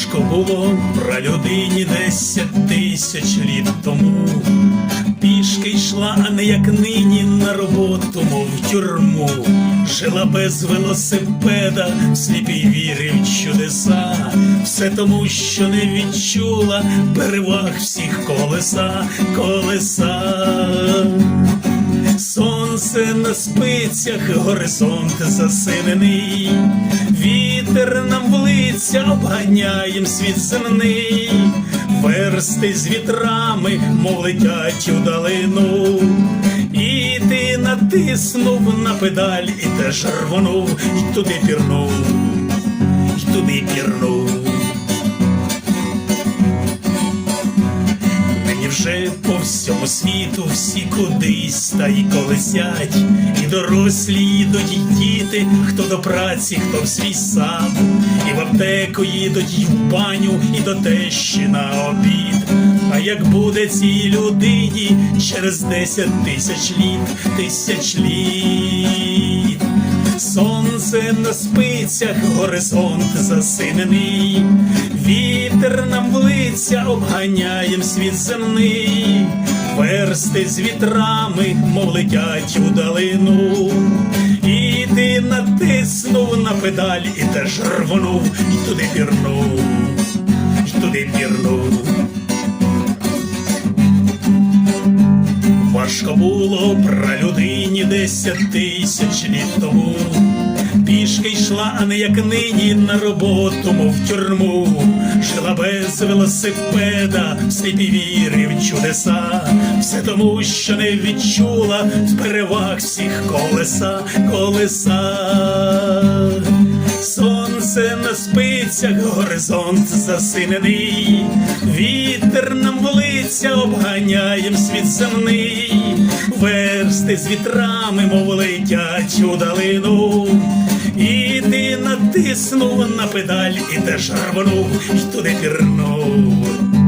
Важко було пралюдині десять тисяч літ тому. Пішки йшла, а не як нині на роботу, мов тюрму. Жила без велосипеда, в сліпій вірі в чудеса. Все тому, що не відчула переваг всіх колеса, колеса. На спицях, горизонт засинений, вітер нам в лиця обганяєм світ земний, версти з вітрами, мов летять у далину, і ти натиснув на педаль, і теж рвонув, і туди пірнув, і туди пірнув. Вже по всьому світу всі кудись та й колесять, і дорослі їдуть, і діти, хто до праці, хто в свій сад, і в аптеку їдуть, і в баню, і до тещі на обід. А як буде цій людині через десять тисяч літ, тисяч літ? Сонце на спицях, горизонт засинений, вітер нам в лиця обганяєм світ земний, версти з вітрами, мов летять у далину, і ти натиснув на педаль, і теж рвонув, і туди пірнув, і туди пірнув. Важко було пралюдині десять тисяч літ тому. Пішки йшла, а не як нині на роботу, мов в тюрму. Жила без велосипеда, в сліпі віри в чудеса. Все тому, що не відчула переваг всіх колеса, колеса. Сонце на спицях, горизонт засинений, вітер нам лиця обганяєм світ земний, версти з вітрами, мов летять у далину, і ти натиснув на педаль, і теж рвонув, і туди пірнув.